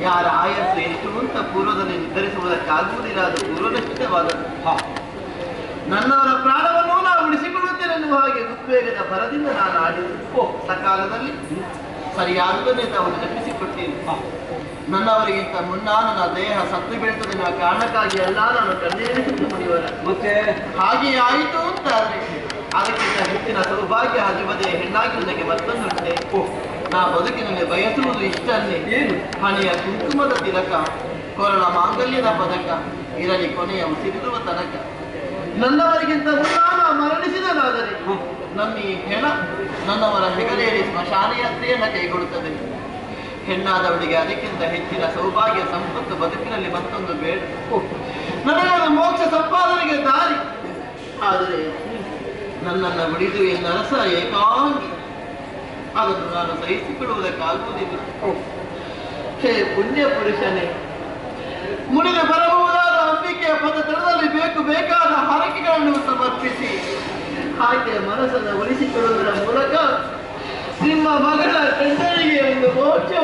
ಯಾರ ಆಯಸ್ಸು ಎಷ್ಟು ಅಂತ ಪೂರ್ವದಲ್ಲಿ ನಿರ್ಧರಿಸುವುದಕ್ಕಾಗುವುದಿಲ್ಲ ಅದು ಪೂರ್ವನಿಶ್ಚಿತವಾದದ್ದು ಹಾ. ನನ್ನವರ ಪ್ರಾಣವನ್ನು ನಾವು ಉಳಿಸಿಕೊಳ್ಳುತ್ತೇನೆನ್ನುವ ಹಾಗೆ ಉದ್ವೇಗದ ಬರದಿಂದ ನಾನು ಆಡಿದ್ದು. ಓ ಸಕಾಲದಲ್ಲಿ ಸರಿಯಾಗುವುದನ್ನೇ ತಾವು ನೆನಪಿಸಿಕೊಟ್ಟೇನೆ. ನನ್ನವರಿಗಿಂತ ಮುನ್ನ ನನ್ನ ದೇಹ ಸತ್ತು ಬೀಳ್ತದೆ ನನ್ನ ಕಾರಣಕ್ಕಾಗಿ ಎಲ್ಲ ನಾನು ಕಣ್ಣೇರಿಸಿದ್ದು ಮುಡಿಯವರ ಮತ್ತೆ? ಹಾಗೆ ಆಯಿತು ಅಂತ ಆದ್ರೆ ಅದಕ್ಕಿಂತ ಹೆಚ್ಚಿನ ಸೌಭಾಗ್ಯ ಹಜುಬದೆ ಹೆಣ್ಣಾಗಿ ನನಗೆ ಮತ್ತೊಂದು ಓ ನಾ ಬದುಕಿನಲ್ಲಿ ಬಯಸುವುದು ಏನು ಹಣೆಯ ಕುಂಕುಮದ ತಿಲಕ, ಕೊರಳ ಮಾಂಗಲ್ಯದ ಪದಕ, ಇರಲಿ ಕೊನೆಯ ಉಸಿರಿರುವ ತನಕ. ನನ್ನವರಿಗಿಂತ ಮುನ್ನ ಮರಣಿಸಿದನಾದರೆ ಈ ಹೆಣ ನನ್ನವರ ಹೆಗಲೇರಿ ಸ್ಮಶಾನ ಯಾತ್ರೆಯನ್ನ ಕೈಗೊಳ್ಳುತ್ತದೆ. ಹೆಣ್ಣಾದವಳಿಗೆ ಅದಕ್ಕಿಂತ ಹೆಚ್ಚಿನ ಸೌಭಾಗ್ಯ ಸಂಪತ್ತು ಬದುಕಿನಲ್ಲಿ ಮತ್ತೊಂದು ಬೇಡ. ನನಗಾದ ಮೋಕ್ಷ ಸಂಪಾದನೆಗೆ ದಾರಿ. ಆದರೆ ನನ್ನನ್ನು ಬಿಡಿದು ಎಂದರಸ ಏಕಾಂಗಿ. ಅದನ್ನು ನಾನು ಸಹಿಸಿಕೊಳ್ಳುವುದಕ್ಕಾಗುವುದಿಲ್ಲ ಹೇ ಪುಣ್ಯ ಪುರುಷನೇ ಮುಳಿದು ಬರಬಹುದಾದ ಅಂಬಿಕೆಯ ಪದ ತಳದಲ್ಲಿ ಬೇಕು ಬೇಕಾದ ಹರಕೆಗಳನ್ನು ಸಮರ್ಪಿಸಿ. ಹಾಗೆ ಮನಸ್ಸನ್ನು ಉಳಿಸಿಕೊಳ್ಳುವುದರ ಮೂಲಕ ನಿಮ್ಮ ಮಗಳ ತಂದೆಗೆ ಒಂದು ಮೋಕ್ಷವನ್ನು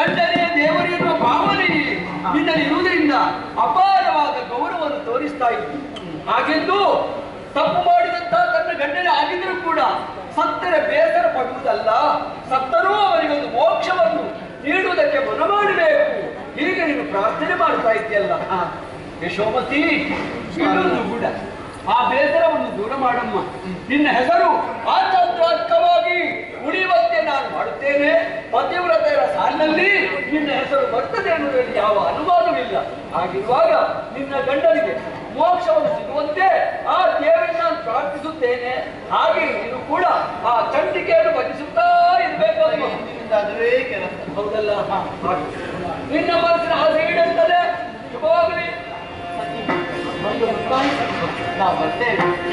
ಗಂಡನೇ ದೇವರು ಎನ್ನುವ ಭಾವನೆ ನಿನ್ನಲ್ಲಿ ಇರುವುದರಿಂದ ಅಪಾರವಾದ ಗೌರವವನ್ನು ತೋರಿಸ್ತಾ ಇತ್ತು. ಹಾಗೆಂದು ತಪ್ಪು ಮಾಡಿದಂತ ತನ್ನ ಗಂಡನೇ ಆಗಿದ್ರೂ ಕೂಡ ಸತ್ತರೆ ಬೇಸರ ಪಡುವುದಲ್ಲ. ಸತ್ತರೂ ಅವರಿಗೊಂದು ಮೋಕ್ಷವನ್ನು ನೀಡುವುದಕ್ಕೆ ಮನ ಮಾಡಬೇಕು ಹೀಗೆ ನೀನು ಪ್ರಾರ್ಥನೆ ಮಾಡ್ತಾ ಇದ್ದೀಯಲ್ಲ. ಯಶೋಮತಿ ಇನ್ನೊಂದು ಕೂಡ ಆ ಬೇಸರವನ್ನು ದೂರ ಮಾಡಮ್ಮ. ನಿನ್ನ ಹೆಸರು ಆಚಾತ್ರಾತ್ಮಕವಾಗಿ ಯಾವ ಅನುಮಾನವಿಲ್ಲ ಹಾಗಿರುವಾಗ ನಿನ್ನ ಗಂಡನಿಗೆ ಮೋಕ್ಷವನ್ನು ಸಿಗುವಂತೆ ಆ ದೇವರನ್ನು ನಾನು ಪ್ರಾರ್ಥಿಸುತ್ತೇನೆ. ಹಾಗೆ ನೀನು ಕೂಡ ಆ ಚಂಡಿಕೆಯನ್ನು ಭಜಿಸುತ್ತಾ ಇರಬೇಕು ಹೌದಲ್ಲ. ನಿನ್ನ ಮನಸ್ಸಿನ ಆಸೆ ಈಡೇರ್ತದೆ. ಶುಭವಾಗಲಿ. ನಾವು ಬರ್ತೇವೆ